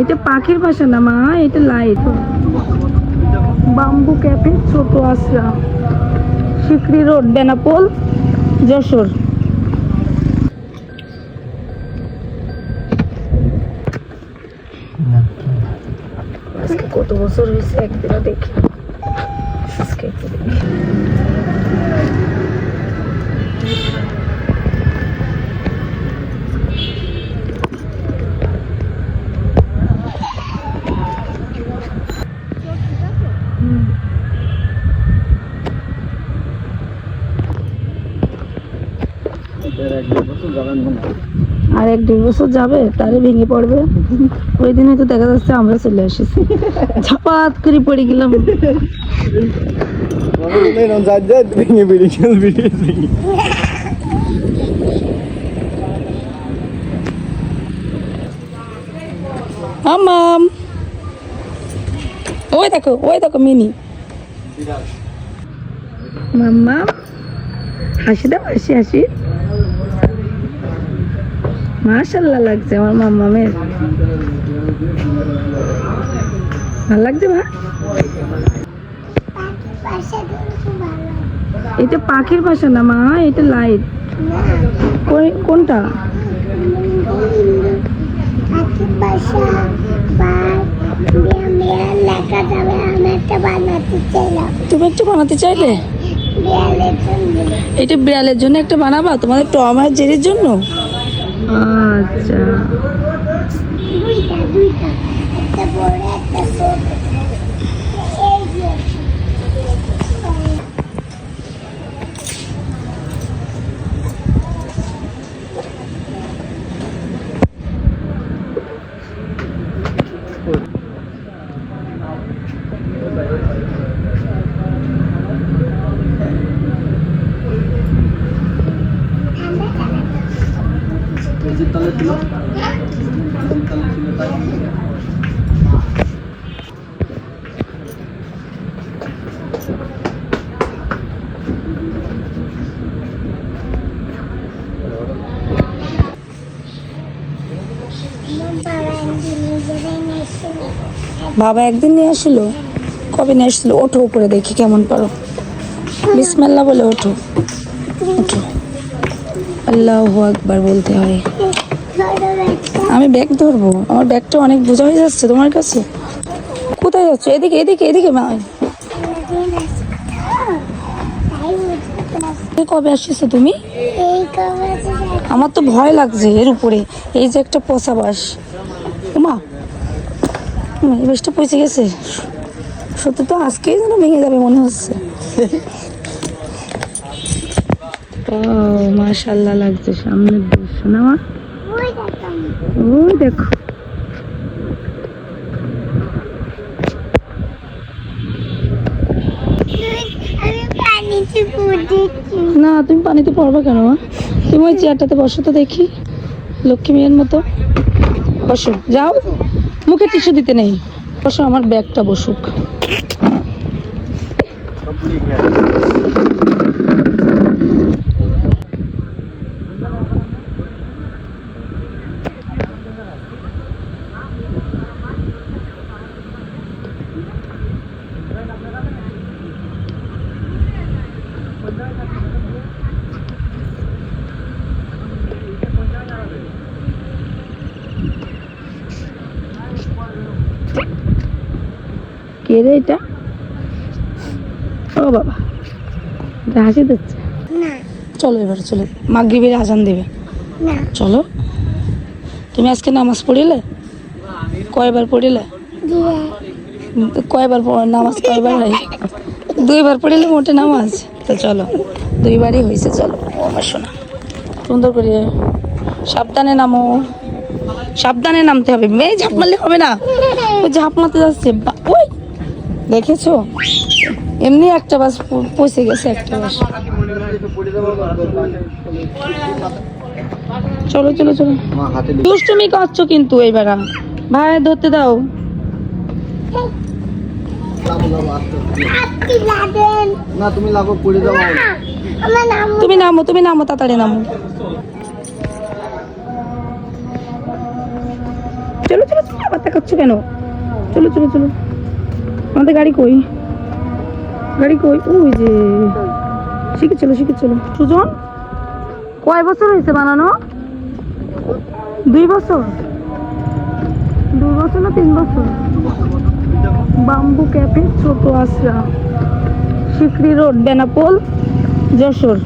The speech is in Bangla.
এটা পাখির বাসা না, মা, এটা লাইট বাম্বু ক্যাফে ছোট আশ্রম সিকরি রোড, বেনাপোল, যশোর। কত বছর হয়েছে? একদিনও দেখি দেখি। আর এক দুই বছর যাবে তারে ভেঙে পড়বে। ওই দিনে তো দেখা যাচ্ছে আমরা চলে এসেছি। ঝাপাত করে পড়ে গেলাম। ভেঙে বেরিয়ে বেরিয়ে মামাম ওই দেখো ওই দেখো মিনি। মাম্মা, হাসি দাও, হাসি হাসি। মাশাল্লাহ লাগছে আমার মাম্মামের। ভালো লাগছে মা এটা পাখির বাসা না মা এটা লাইট কোনটা? তুমি একটু বানাতে চাইলে? এটা বিড়ালের জন্য একটা বানাবা তোমাদের টম আর জেরির জন্য? আচ্ছা। দুইটা দুইটা। একটা বড় একটা ছোট এই যে ছিল বাবা একদিন নিয়ে আসলো? কবে নিয়ে আসলো? ওঠো উপরে দেখি কেমন পারো। বিসমিল্লা বলে ওঠো। ওঠো। আল্লাহ একবার বলতে হয়। আমি ব্যাগ ধরবো। আমার ব্যাগটা অনেক বোঝা হয়ে যাচ্ছে তোমার কাছে? কোথায় যাচ্ছ? এদিকে এদিকে এদিকে মা কবে আসছো তুমি? আমার তো ভয় লাগছে এর উপরে। এই যে একটা পচা বাস। মা এই বাসটা পচে গেছে। সত্যি তো আজকেই যেন ভেঙে যাবে মনে হচ্ছে। ও, মাশাল্লাহ লাগছে সামনের দৃশ্য না মা? দেখো। না, তুমি পানিতে পড়বা কেন, মা? তুমি ওই চেয়ারটাতে বসো তো দেখি, লক্ষ্মী মেয়ের মতো। বসো, যাও। মুখে টিস্যু দিতে নেই। বসো, আমার ব্যাগটা বসুক। কে রে এটা? ও বাবা এটা হাসি দিচ্ছে। চলো এবারে চলো। মাগরিবের আজান দেবে। চলো। তুমি আজকে নামাজ পড়িলে? কয়বার পড়িলে? কয়বার নামাজ কয়বার হয়? দুইবার পড়িলে মোটে নামাজ। তো চলো দুইবারই হয়েছে চলো। আমার শোনা সুন্দর করে সাবধানে নামো। সাবধানে নামতে হবে। মেয়ে ঝাঁপ মারলে হবে না। ও ঝাঁপ মারতে যাচ্ছে। দেখেছ? এমনি একটা বাস পচে গেছে একটা বাস। চলো চলো চলো। দুষ্টুমি করছ কিন্তু এইবার ভাই, ধরতে দাও। তুমি তুমি নামো তুমি নামো, তাড়াতাড়ি নামো। চলো চলো চলো, আবার কেন? চলো চলো চলো। আমাদের গাড়ি কই? গাড়ি কই? ওই যে। শিখে চলো শিখে চলো। সুজন, কয় বছর হয়েছে বানানো? দুই বছর? দুই বছর না তিন বছর? বাম্বু ক্যাফে, ছোট আশ্রা। শিকরি রোড, বেনাপোল, যশোর।